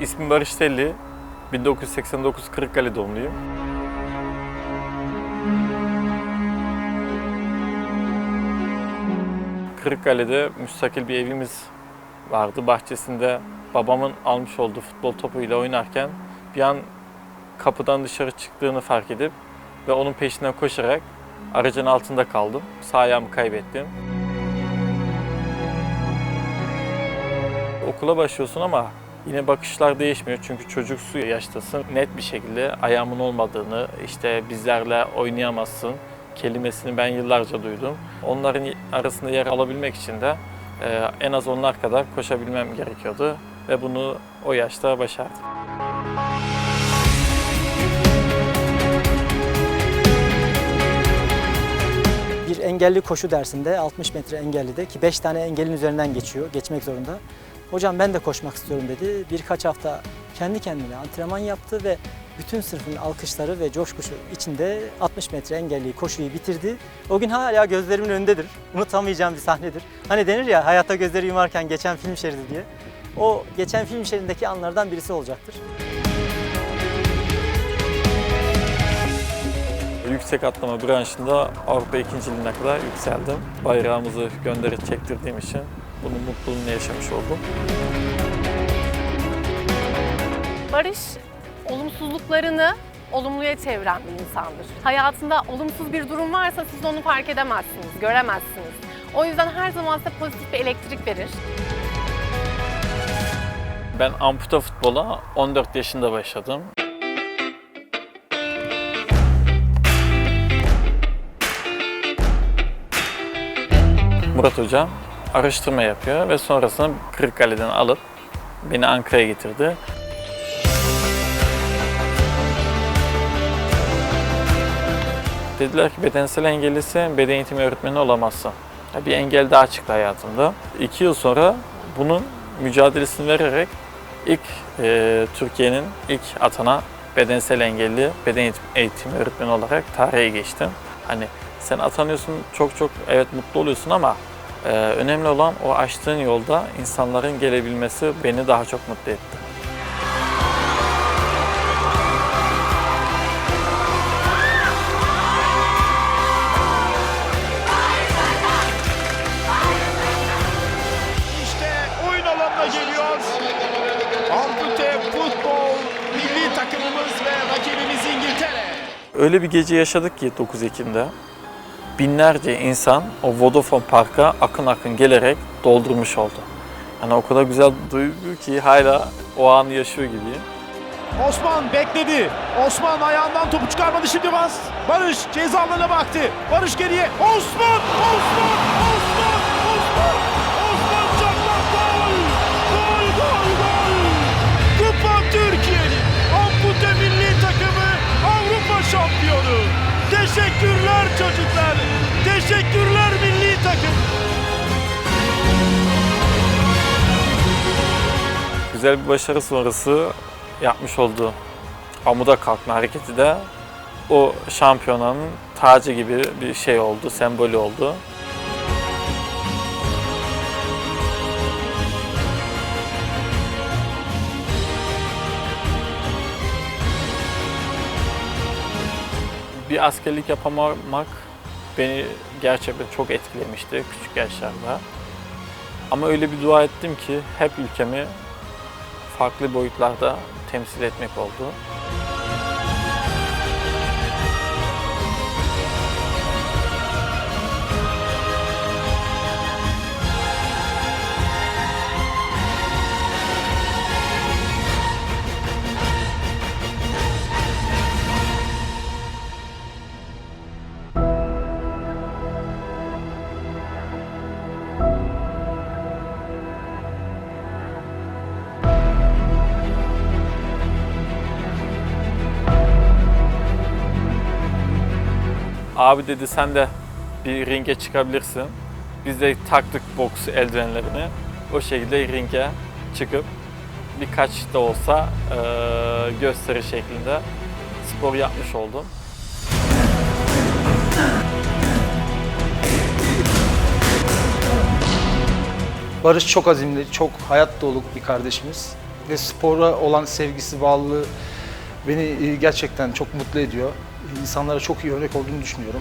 İsmim Barış Telli. 1989 Kırıkkale doğumluyum. Kırıkkale'de müstakil bir evimiz vardı. Bahçesinde babamın almış olduğu futbol topuyla oynarken bir an kapıdan dışarı çıktığını fark edip ve onun peşinden koşarak aracın altında kaldım. Sağ ayağımı kaybettim. Okula başlıyorsun ama yine bakışlar değişmiyor çünkü çocuksu yaştasın. Net bir şekilde ayağımın olmadığını, işte bizlerle oynayamazsın kelimesini ben yıllarca duydum. Onların arasında yer alabilmek için de e, en az onlar kadar koşabilmem gerekiyordu ve bunu o yaşta başardım. Bir engelli koşu dersinde 60 metre engellide ki 5 tane engelin üzerinden geçiyor, geçmek zorunda. Hocam ben de koşmak istiyorum dedi. Birkaç hafta kendi kendine antrenman yaptı ve bütün sınıfın alkışları ve coşkusu içinde 60 metre engelli koşuyu bitirdi. O gün hala gözlerimin önündedir. Unutamayacağım bir sahnedir. Hani denir ya hayatta gözleri yumarken geçen film şeridi diye. O geçen film şeridindeki anlardan birisi olacaktır. Yüksek atlama branşında Avrupa ikinciliğine kadar yükseldim. Bayrağımızı gönderip çektirdiğim için bunun mutluluğunu yaşamış oldum. Barış olumsuzluklarını olumluya çeviren bir insandır. Hayatında olumsuz bir durum varsa siz onu fark edemezsiniz, göremezsiniz. O yüzden her zaman size pozitif bir elektrik verir. Ben amputa futbola 14 yaşında başladım. Murat Hoca araştırma yapıyor ve sonrasında Kırıkkale'den alıp beni Ankara'ya getirdi. Dediler ki bedensel engellisin, beden eğitimi öğretmeni olamazsın. Bir engel daha çıktı hayatımda. İki yıl sonra bunun mücadelesini vererek ilk e, Türkiye'nin ilk atana bedensel engelli beden eğitim, eğitimi öğretmeni olarak tarihe geçtim. Hani sen atanıyorsun çok çok evet mutlu oluyorsun ama e, önemli olan o açtığın yolda insanların gelebilmesi beni daha çok mutlu etti. Alanına geliyor. Ampute futbol milli takımımız ve rakibimiz İngiltere. Öyle bir gece yaşadık ki 9 Ekim'de. Binlerce insan o Vodafone Park'a akın akın gelerek doldurmuş oldu. Yani o kadar güzel duygu ki hala o anı yaşıyor gibiyim. Osman bekledi. Osman ayağından topu çıkarmadı şimdi bas. Barış ceza alanına baktı. Barış geriye. Osman! Osman! Osman! Güzel bir başarı sonrası yapmış olduğu amuda kalkma hareketi de o şampiyonanın tacı gibi bir şey oldu, sembolü oldu. Bir askerlik yapamamak beni gerçekten çok etkilemişti küçük yaşlarda. Ama öyle bir dua ettim ki hep ülkemi farklı boyutlarda temsil etmek oldu. Abi dedi sen de bir ringe çıkabilirsin. Biz de taktık boks eldivenlerini. O şekilde ringe çıkıp birkaç da olsa e, gösteri şeklinde spor yapmış oldum. Barış çok azimli, çok hayat dolu bir kardeşimiz. Ve spora olan sevgisi, bağlılığı beni e, gerçekten çok mutlu ediyor. İnsanlara çok iyi örnek olduğunu düşünüyorum.